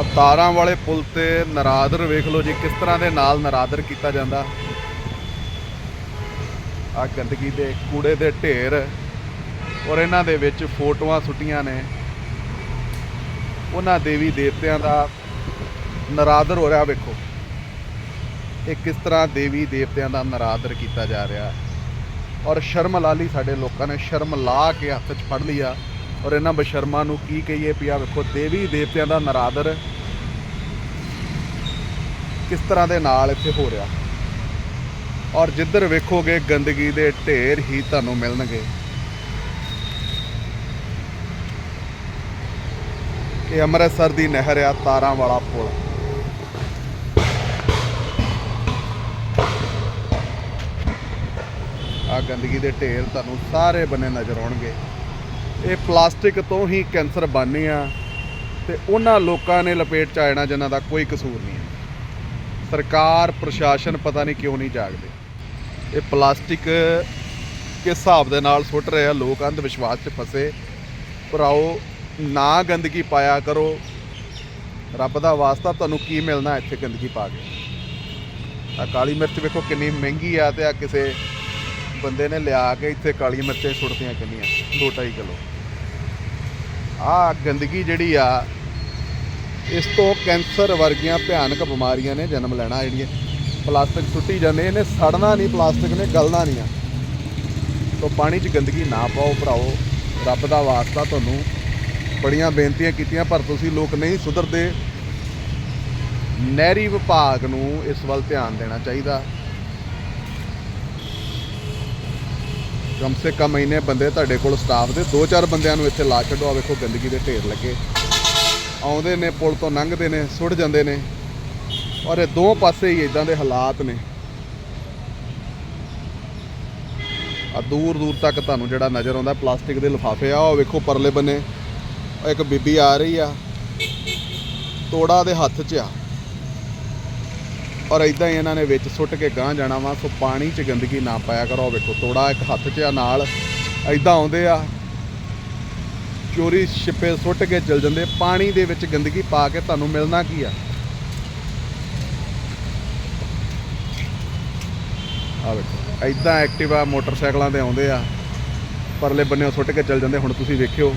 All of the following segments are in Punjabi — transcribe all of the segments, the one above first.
ਅਵਤਾਰਾਂ ਵਾਲੇ ਪੁਲ ਤੇ ਨਰਾਦਰ ਵੇਖ ਲਓ ਜੀ, ਕਿਸ ਤਰ੍ਹਾਂ ਦੇ ਨਾਲ ਨਰਾਦਰ ਕੀਤਾ ਜਾਂਦਾ। ਆ ਗੰਦਗੀ ਦੇ ਕੂੜੇ ਦੇ ਢੇਰ ਔਰ ਇਹਨਾਂ ਦੇ ਵਿੱਚ ਫੋਟੋਆਂ ਸੁੱਟੀਆਂ ਨੇ। ਉਹਨਾਂ ਦੇਵੀ ਦੇਵਤਿਆਂ ਦਾ ਨਰਾਦਰ ਹੋ ਰਿਹਾ, ਵੇਖੋ। ਇਹ ਕਿਸ ਤਰ੍ਹਾਂ ਦੇਵੀ ਦੇਵਤਿਆਂ ਦਾ ਨਰਾਦਰ ਕੀਤਾ ਜਾ ਰਿਹਾ। ਔਰ ਸ਼ਰਮ ਲਾ ਲਈ ਸਾਡੇ ਲੋਕਾਂ ਨੇ, ਸ਼ਰਮ ਲਾ ਕੇ ਹੱਥ 'ਚ ਫੜ ਲਿਆ। ਔਰ ਇਹਨਾਂ ਬਸ਼ਰਮਾਂ ਨੂੰ ਕੀ ਕਹੀਏ ਪਿਆ ਵੇਖੋ, ਦੇਵੀ ਦੇਵਤਿਆਂ ਦਾ ਨਰਾਦਰ ਕਿਸ ਤਰ੍ਹਾਂ ਦੇ ਨਾਲ ਇੱਥੇ ਹੋ ਰਿਹਾ। ਔਰ ਜਿੱਧਰ ਵੇਖੋਗੇ ਗੰਦਗੀ ਦੇ ਢੇਰ ਹੀ ਤੁਹਾਨੂੰ ਮਿਲਣਗੇ। ਇਹ ਅੰਮ੍ਰਿਤਸਰ ਦੀ ਨਹਿਰ ਆ, ਤਾਰਾਂ ਵਾਲਾ ਪੁਲ। ਆ ਗੰਦਗੀ ਦੇ ਢੇਰ ਤੁਹਾਨੂੰ ਸਾਰੇ ਬੰਨੇ ਨਜ਼ਰ ਆਉਣਗੇ। ਇਹ ਪਲਾਸਟਿਕ ਤੋਂ ਹੀ ਕੈਂਸਰ ਬਣਨੇ ਆ ਤੇ ਉਹਨਾਂ ਲੋਕਾਂ ਨੇ ਲਪੇਟ ਚ ਆ ਜਿਨ੍ਹਾਂ ਦਾ ਕੋਈ ਕਸੂਰ ਨਹੀਂ ਹੈ। ਸਰਕਾਰ, ਪ੍ਰਸ਼ਾਸਨ ਪਤਾ ਨਹੀਂ ਕਿਉਂ ਨਹੀਂ ਜਾਗਦੇ। ਇਹ ਪਲਾਸਟਿਕ ਕਿਸ ਹਿਸਾਬ ਦੇ ਨਾਲ ਸੁੱਟ ਰਹੇ ਆ? ਲੋਕ ਅੰਧ ਵਿਸ਼ਵਾਸ 'ਚ ਫਸੇ। ਭਰਾਓ, ਨਾ ਗੰਦਗੀ ਪਾਇਆ ਕਰੋ। ਰੱਬ ਦਾ ਵਾਸਤਾ ਤੁਹਾਨੂੰ ਕੀ ਮਿਲਣਾ ਇੱਥੇ ਗੰਦਗੀ ਪਾ ਕੇ? ਆ ਕਾਲੀ ਮਿਰਚ ਵੇਖੋ ਕਿੰਨੀ ਮਹਿੰਗੀ ਆ ਤੇ ਆ ਕਿਸੇ ਬੰਦੇ ਨੇ ਲਿਆ ਕੇ ਇੱਥੇ ਕਾਲੀਆਂ ਮਿਰਚਾਂ ਹੀ ਸੁੱਟਦੀਆਂ ਕਿੰਨੀਆਂ 2.5 ਕਿਲੋ। ਆ ਗੰਦਗੀ ਜਿਹੜੀ ਆ, ਇਸ ਤੋਂ ਕੈਂਸਰ ਵਰਗੀਆਂ ਭਿਆਨਕ ਬਿਮਾਰੀਆਂ ਨੇ ਜਨਮ ਲੈਣਾ ਜਿਹੜੀਆਂ। ਪਲਾਸਟਿਕ ਸੁੱਟੀ ਜਾਂਦੇ, ਇਹਨੇ ਸੜਨਾ ਨਹੀਂ, ਪਲਾਸਟਿਕ ਨੇ ਗਲਣਾ ਨਹੀਂ ਆ। ਤੋਂ ਪਾਣੀ 'ਚ ਗੰਦਗੀ ਨਾ ਪਾਓ ਭਰਾਓ ਰੱਬ ਦਾ ਵਾਸਤਾ ਤੁਹਾਨੂੰ ਬੜੀਆਂ ਬੇਨਤੀਆਂ ਕੀਤੀਆਂ, ਪਰ ਤੁਸੀਂ ਲੋਕ ਨਹੀਂ ਸੁਧਰਦੇ। ਨਹਿਰੀ ਵਿਭਾਗ ਨੂੰ ਇਸ ਵੱਲ ਧਿਆਨ ਦੇਣਾ ਚਾਹੀਦਾ। ਕਮ ਸੇ ਕਮ ਇੰਨੇ ਬੰਦੇ ਤੁਹਾਡੇ ਕੋਲ ਸਟਾਫ ਦੇ, ਦੋ ਚਾਰ ਬੰਦਿਆਂ ਨੂੰ ਇੱਥੇ ਲਾ ਛੱਡੋ ਆ ਵੇਖੋ ਗੰਦਗੀ ਦੇ ਢੇਰ ਲੱਗੇ। ਆਉਂਦੇ ਨੇ, ਪੁਲ ਤੋਂ ਲੰਘਦੇ ਨੇ, ਸੁੱਟ ਜਾਂਦੇ ਨੇ। ਔਰ ਇਹ ਦੋ ਪਾਸੇ ਹੀ ਇਦਾਂ ਦੇ ਹਾਲਾਤ ਨੇ। ਆ ਦੂਰ ਦੂਰ ਤੱਕ ਤੁਹਾਨੂੰ ਜਿਹੜਾ ਨਜ਼ਰ ਆਉਂਦਾ, ਪਲਾਸਟਿਕ ਦੇ ਲਿਫਾਫੇ ਆ ਉਹ ਵੇਖੋ ਪਰਲੇ ਬੰਨੇ। ਉਹ ਇੱਕ ਬੀਬੀ ਆ ਰਹੀ ਆ, ਤੋੜਾ ਦੇ ਹੱਥ 'ਚ ਆ। ਔਰ ਇਦਾਂ ਹੀ ਇਹਨਾਂ ਨੇ ਵਿੱਚ ਸੁੱਟ ਕੇ ਗਾਂ ਜਾਣਾ ਵਾ, ਸੋ ਪਾਣੀ 'ਚ ਗੰਦਗੀ ਨਾ ਪਾਇਆ ਕਰੋ। ਵੇਖੋ, ਤੋੜਾ ਇੱਕ ਹੱਥ 'ਚ ਆ ਨਾਲ। ਇਦਾਂ ਆਉਂਦੇ ਆ, ਚੋਰੀ ਛਿਪੇ ਸੁੱਟ ਕੇ ਚਲ ਜਾਂਦੇ। ਪਾਣੀ ਦੇ ਵਿੱਚ ਗੰਦਗੀ ਪਾ ਕੇ ਤੁਹਾਨੂੰ ਮਿਲਣਾ ਕੀ ਆ? ਆ ਵੇਖੋ ਇਦਾਂ ਐਕਟਿਵਾ ਮੋਟਰਸਾਈਕਲਾਂ ਤੇ ਆਉਂਦੇ ਆ। ਪਰਲੇ ਬੰਨੇ ਸੁੱਟ ਕੇ ਚਲ ਜਾਂਦੇ, ਹੁਣ ਤੁਸੀਂ ਵੇਖਿਓ।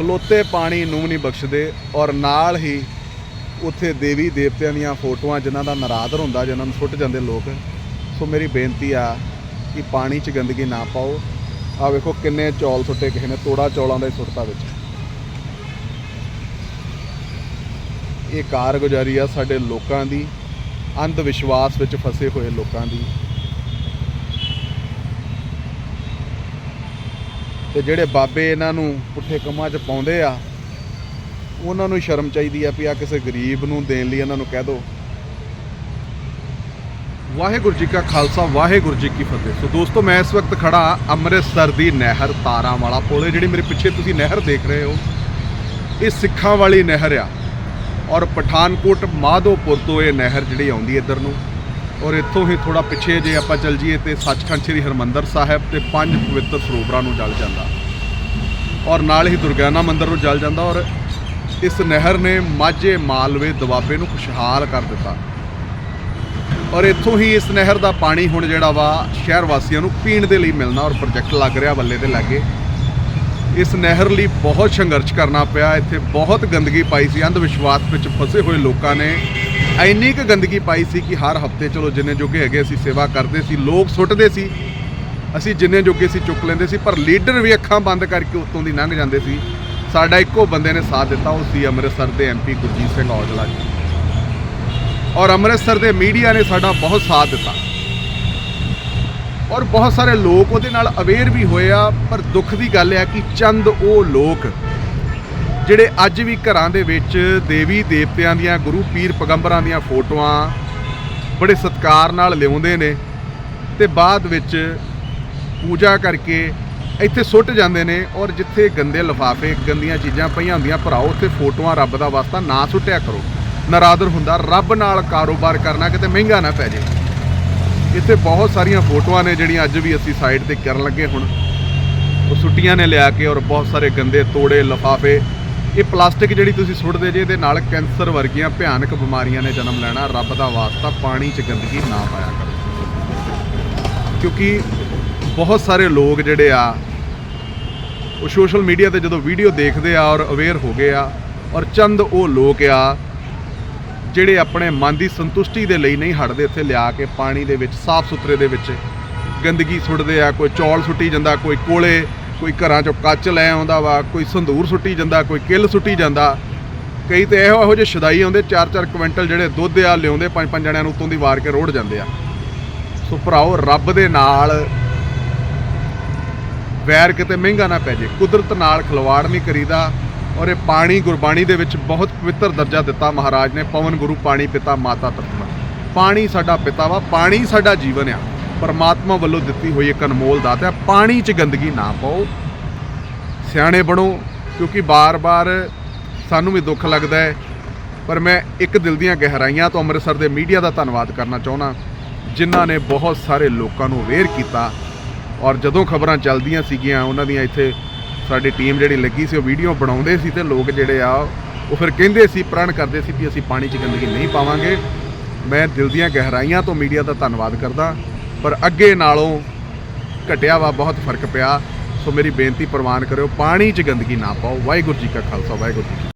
ਖਲੋਤੇ ਪਾਣੀ ਨੂੰ ਨਹੀਂ ਬਖਸ਼ਦੇ ਔਰ ਨਾਲ ਹੀ ਉੱਥੇ ਦੇਵੀ ਦੇਵਤਿਆਂ ਦੀਆਂ ਫੋਟੋਆਂ ਜਿਨ੍ਹਾਂ ਦਾ ਨਰਾਦਰ ਹੁੰਦਾ, ਜਿਨ੍ਹਾਂ ਨੂੰ ਸੁੱਟ ਜਾਂਦੇ ਲੋਕ। ਸੋ ਮੇਰੀ ਬੇਨਤੀ ਆ ਕਿ ਪਾਣੀ 'ਚ ਗੰਦਗੀ ਨਾ ਪਾਓ। ਆ ਵੇਖੋ ਕਿੰਨੇ ਚੌਲ ਸੁੱਟੇ ਕਿਸੇ ਨੇ, ਤੋੜਾ ਚੌਲਾਂ ਦਾ ਹੀ ਸੁੱਟਤਾ ਵਿੱਚ। ਇਹ ਕਾਰਗੁਜ਼ਾਰੀ ਆ ਸਾਡੇ ਲੋਕਾਂ ਦੀ, ਅੰਧ ਵਿਸ਼ਵਾਸ ਵਿੱਚ ਫਸੇ ਹੋਏ ਲੋਕਾਂ ਦੀ। ਤੇ ਜਿਹੜੇ ਬਾਬੇ ਇਹਨਾਂ ਨੂੰ ਪੁੱਠੇ ਕੰਮਾਂ 'ਚ ਪਾਉਂਦੇ ਆ, ਉਹਨਾਂ ਨੂੰ ਸ਼ਰਮ ਚਾਹੀਦੀ ਆ ਵੀ ਆ ਕਿਸੇ ਗਰੀਬ ਨੂੰ ਦੇਣ ਲਈ ਇਹਨਾਂ ਨੂੰ ਕਹਿ ਦਿਓ ਵਾਹਿਗੁਰੂ ਜੀ ਕਾ ਖਾਲਸਾ, ਵਾਹਿਗੁਰੂ ਜੀ ਕੀ ਫਤਿਹ। ਸੋ ਦੋਸਤੋ, ਮੈਂ ਇਸ ਵਕਤ ਖੜਾ ਅੰਮ੍ਰਿਤਸਰ ਦੀ ਨਹਿਰ ਤਾਰਾਂ ਵਾਲਾ ਪੁਲ ਜਿਹੜੀ ਮੇਰੇ ਪਿੱਛੇ ਤੁਸੀਂ ਨਹਿਰ ਦੇਖ ਰਹੇ ਹੋ। ਇਹ ਸਿੱਖਾਂ ਵਾਲੀ ਨਹਿਰ ਆ ਔਰ ਪਠਾਨਕੋਟ ਮਾਧੋਪੁਰ ਤੋਂ ਇਹ ਨਹਿਰ ਜਿਹੜੀ ਆਉਂਦੀ ਇੱਧਰ ਨੂੰ। ਔਰ ਇੱਥੋਂ ਹੀ ਥੋੜਾ ਪਿੱਛੇ ਜੇ ਆਪਾਂ ਚੱਲ ਜਾਈਏ ਤੇ ਸੱਚਖੰਡ ਸ੍ਰੀ ਹਰਮੰਦਰ ਸਾਹਿਬ ਤੇ ਪੰਜ ਪਵਿੱਤਰ ਸਰੋਵਰਾਂ ਨੂੰ ਜਲ ਜਾਂਦਾ। ਔਰ ਨਾਲ ਹੀ ਦੁਰਗਿਆਨਾ ਮੰਦਿਰ ਨੂੰ ਜਲ ਜਾਂਦਾ ਔਰ ਇਸ ਨਹਿਰ ਨੇ ਮਾਝੇ ਮਾਲਵੇ ਦੁਆਬੇ ਨੂੰ ਖੁਸ਼ਹਾਲ ਕਰ ਦਿੱਤਾ। ਔਰ ਇੱਥੋਂ ਹੀ ਇਸ ਨਹਿਰ ਦਾ ਪਾਣੀ ਹੁਣ ਜਿਹੜਾ ਵਾ ਸ਼ਹਿਰ ਵਾਸੀਆਂ ਨੂੰ ਪੀਣ ਦੇ ਲਈ ਮਿਲਣਾ ਔਰ ਪ੍ਰੋਜੈਕਟ ਲੱਗ ਰਿਹਾ ਬੱਲੇ ਦੇ ਲਾਗੇ। ਇਸ ਨਹਿਰ ਲਈ ਬਹੁਤ ਸੰਘਰਸ਼ ਕਰਨਾ ਪਿਆ, ਇੱਥੇ ਬਹੁਤ ਗੰਦਗੀ ਪਾਈ ਸੀ, ਅੰਧ ਵਿਸ਼ਵਾਸ ਵਿੱਚ ਫਸੇ ਹੋਏ ਲੋਕਾਂ ਨੇ ਇੰਨੀ ਕੁ ਗੰਦਗੀ ਪਾਈ ਸੀ ਕਿ ਹਰ ਹਫ਼ਤੇ ਚਲੋ ਜਿੰਨੇ ਜੋਗੇ ਹੈਗੇ ਅਸੀਂ ਸੇਵਾ ਕਰਦੇ ਸੀ, ਲੋਕ ਸੁੱਟਦੇ ਸੀ। ਅਸੀਂ ਜਿੰਨੇ ਜੋਗੇ ਸੀ ਚੁੱਕ ਲੈਂਦੇ ਸੀ, ਪਰ ਲੀਡਰ ਵੀ ਅੱਖਾਂ ਬੰਦ ਕਰਕੇ ਉੱਤੋਂ ਦੀ ਲੰਘ ਜਾਂਦੇ ਸੀ। ਸਾਡਾ ਇੱਕੋ ਬੰਦੇ ਨੇ ਸਾਥ ਦਿੱਤਾ, ਉਹ ਸੀ ਅੰਮ੍ਰਿਤਸਰ ਦੇ ਐਮਪੀ ਗੁਰਜੀਤ ਸਿੰਘ ਔਜਲਾ ਜੀ। ਔਰ ਅੰਮ੍ਰਿਤਸਰ ਦੇ ਮੀਡੀਆ ਨੇ ਸਾਡਾ ਬਹੁਤ ਸਾਥ ਦਿੱਤਾ। ਔਰ ਬਹੁਤ ਸਾਰੇ ਲੋਕ ਉਹਦੇ ਨਾਲ ਅਵੇਅਰ ਵੀ ਹੋਏ ਆ, ਪਰ ਦੁੱਖ ਦੀ ਗੱਲ ਹੈ ਕਿ ਚੰਦ ਉਹ ਲੋਕ ਜਿਹੜੇ ਅੱਜ ਵੀ ਘਰਾਂ ਦੇ ਵਿੱਚ ਦੇਵੀ ਦੇਵਤਿਆਂ ਦੀਆਂ, ਗੁਰੂ ਪੀਰ ਪੈਗੰਬਰਾਂ ਦੀਆਂ ਫੋਟੋਆਂ ਬੜੇ ਸਤਿਕਾਰ ਨਾਲ ਲਿਆਉਂਦੇ ਨੇ ਤੇ ਬਾਅਦ ਵਿੱਚ ਪੂਜਾ ਕਰਕੇ ਇੱਥੇ ਸੁੱਟ ਜਾਂਦੇ ਨੇ ਔਰ ਜਿੱਥੇ ਗੰਦੇ ਲਿਫਾਫੇ, ਗੰਦੀਆਂ ਚੀਜ਼ਾਂ ਪਈਆਂ ਹੁੰਦੀਆਂ, ਭਰਾਓ, ਉੱਥੇ ਫੋਟੋਆਂ ਰੱਬ ਦਾ ਵਾਸਤਾ ਨਾ ਸੁੱਟਿਆ ਕਰੋ। ਨਰਾਦਰ ਹੁੰਦਾ, ਰੱਬ ਨਾਲ ਕਾਰੋਬਾਰ ਕਰਨਾ ਕਿਤੇ ਮਹਿੰਗਾ ਨਾ ਪੈ ਜੇ ਇੱਥੇ ਬਹੁਤ ਸਾਰੀਆਂ ਫੋਟੋਆਂ ਨੇ ਜਿਹੜੀਆਂ ਅੱਜ ਵੀ ਅਸੀਂ ਸਾਈਡ ਤੇ ਕਰਨ ਲੱਗੇ ਹੁਣ। ਉਹ ਸੁੱਟੀਆਂ ਨੇ ਲਿਆ ਕੇ ਔਰ ਬਹੁਤ ਸਾਰੇ ਗੰਦੇ ਤੋੜੇ, ਲਫਾਫੇ ਇਹ ਪਲਾਸਟਿਕ ਜਿਹੜੀ ਤੁਸੀਂ ਸੁੱਟਦੇ ਜੇ, ਇਹਦੇ ਨਾਲ ਕੈਂਸਰ ਵਰਗੀਆਂ ਭਿਆਨਕ ਬਿਮਾਰੀਆਂ ਨੇ ਜਨਮ ਲੈਣਾ। ਰੱਬ ਦਾ ਵਾਸਤਾ ਪਾਣੀ 'ਚ ਗੰਦਗੀ ਨਾ ਪਾਇਆ ਕਰੋ। ਕਿਉਂਕਿ ਬਹੁਤ ਸਾਰੇ ਲੋਕ ਜਿਹੜੇ ਆ, ਉਹ ਸੋਸ਼ਲ ਮੀਡੀਆ ਤੇ ਜਦੋਂ ਵੀਡੀਓ ਦੇਖਦੇ ਆ ਔਰ ਅਵੇਅਰ ਹੋ ਗਏ ਆ, ਔਰ ਚੰਦ ਉਹ ਲੋਕ ਆ, ਜਿਹੜੇ ਆਪਣੇ ਮਨ ਦੀ ਸੰਤੁਸ਼ਟੀ ਦੇ ਲਈ ਨਹੀਂ ਹਟਦੇ, ਇੱਥੇ ਲਿਆ ਕੇ ਪਾਣੀ ਦੇ ਵਿੱਚ, ਸਾਫ਼ ਸੁਥਰੇ ਦੇ ਵਿੱਚ ਗੰਦਗੀ ਸੁੱਟਦੇ ਆ, ਕੋਈ ਚੌਲ ਸੁੱਟੀ ਜਾਂਦਾ, ਕੋਈ ਕੋਲੇ ਕੋਈ ਘਰਾਂ ਚੋਂ ਕੱਚ ਲੈ ਆਉਂਦਾ ਵਾ, ਕੋਈ ਸੰਧੂਰ ਸੁੱਟੀ ਜਾਂਦਾ, ਕੋਈ ਕਿੱਲ ਸੁੱਟੀ ਜਾਂਦਾ। ਕਈ ਤੇ ਇਹੋ ਇਹੋ ਜਿਹੇ ਸ਼ਦਾਈ ਆਉਂਦੇ 4-4 ਕੁਇੰਟਲ ਜਿਹੜੇ ਦੁੱਧ ਆ ਲਿਆਉਂਦੇ ਪੰਜ ਪੰਜ ਜਣਿਆਂ ਨੂੰ ਉਤੋਂ ਦੀ ਵਾਰ ਕੇ ਰੋੜ ਜਾਂਦੇ ਆ। ਸੋ ਭਰਾਓ, ਰੱਬ ਦੇ ਨਾਲ ਵੈਰ ਕਿਤੇ ਮਹਿੰਗਾ ਨਾ ਪੈ ਜੇ। ਕੁਦਰਤ ਨਾਲ ਖਿਲਵਾੜ ਨਹੀਂ ਕਰੀਦਾ ਔਰ ਇਹ ਪਾਣੀ ਗੁਰਬਾਣੀ ਦੇ ਵਿੱਚ ਬਹੁਤ ਪਵਿੱਤਰ ਦਰਜਾ ਦਿੱਤਾ ਮਹਾਰਾਜ ਨੇ, ਪਵਨ ਗੁਰੂ ਪਾਣੀ ਪਿਤਾ ਮਾਤਾ ਤਤਮਾ ਪਾਣੀ ਸਾਡਾ ਪਿਤਾ ਵਾ, ਪਾਣੀ ਸਾਡਾ ਜੀਵਨ ਆ। ਪਰਮਾਤਮਾ ਵੱਲੋਂ ਦਿੱਤੀ ਹੋਈ ਇੱਕ ਅਨਮੋਲ ਦਾਤ ਹੈ, ਪਾਣੀ 'ਚ ਗੰਦਗੀ ਨਾ ਪਾਓ। ਸਿਆਣੇ ਬਣੋ, ਕਿਉਂਕਿ ਬਾਰ-ਬਾਰ ਸਾਨੂੰ ਵੀ ਦੁੱਖ ਲੱਗਦਾ ਹੈ। ਪਰ ਮੈਂ ਇੱਕ ਦਿਲ ਦੀਆਂ ਗਹਿਰਾਈਆਂ ਤੋਂ ਅੰਮ੍ਰਿਤਸਰ ਦੇ ਮੀਡੀਆ ਦਾ ਧੰਨਵਾਦ ਕਰਨਾ ਚਾਹੁੰਦਾ, ਜਿਨ੍ਹਾਂ ਨੇ ਬਹੁਤ ਸਾਰੇ ਲੋਕਾਂ ਨੂੰ ਅਵੇਅਰ ਕੀਤਾ। ਔਰ ਜਦੋਂ ਖਬਰਾਂ ਚੱਲਦੀਆਂ ਸੀਗੀਆਂ, ਉਹਨਾਂ ਦੀਆਂ ਇੱਥੇ ਸਾਡੀ ਟੀਮ ਜਿਹੜੀ ਲੱਗੀ ਸੀ, ਉਹ ਵੀਡੀਓ ਬਣਾਉਂਦੇ ਸੀ ਤੇ ਲੋਕ ਜਿਹੜੇ ਆ, ਉਹ ਫਿਰ ਕਹਿੰਦੇ ਸੀ, ਪ੍ਰਣ ਕਰਦੇ ਸੀ ਵੀ ਅਸੀਂ ਪਾਣੀ 'ਚ ਗੰਦਗੀ ਨਹੀਂ ਪਾਵਾਂਗੇ। ਮੈਂ ਦਿਲ ਦੀਆਂ ਗਹਿਰਾਈਆਂ ਤੋਂ ਮੀਡੀਆ ਦਾ ਧੰਨਵਾਦ ਕਰਦਾ। ਪਰ ਅੱਗੇ ਨਾਲੋਂ ਘਟਿਆ ਵਾ, ਬਹੁਤ ਫ਼ਰਕ ਪਿਆ। ਸੋ ਮੇਰੀ ਬੇਨਤੀ ਪ੍ਰਵਾਨ ਕਰਿਓ, ਪਾਣੀ 'ਚ ਗੰਦਗੀ ਨਾ ਪਾਓ। ਵਾਹਿਗੁਰੂ ਜੀ ਕਾ ਖਾਲਸਾ, ਵਾਹਿਗੁਰੂ ਜੀ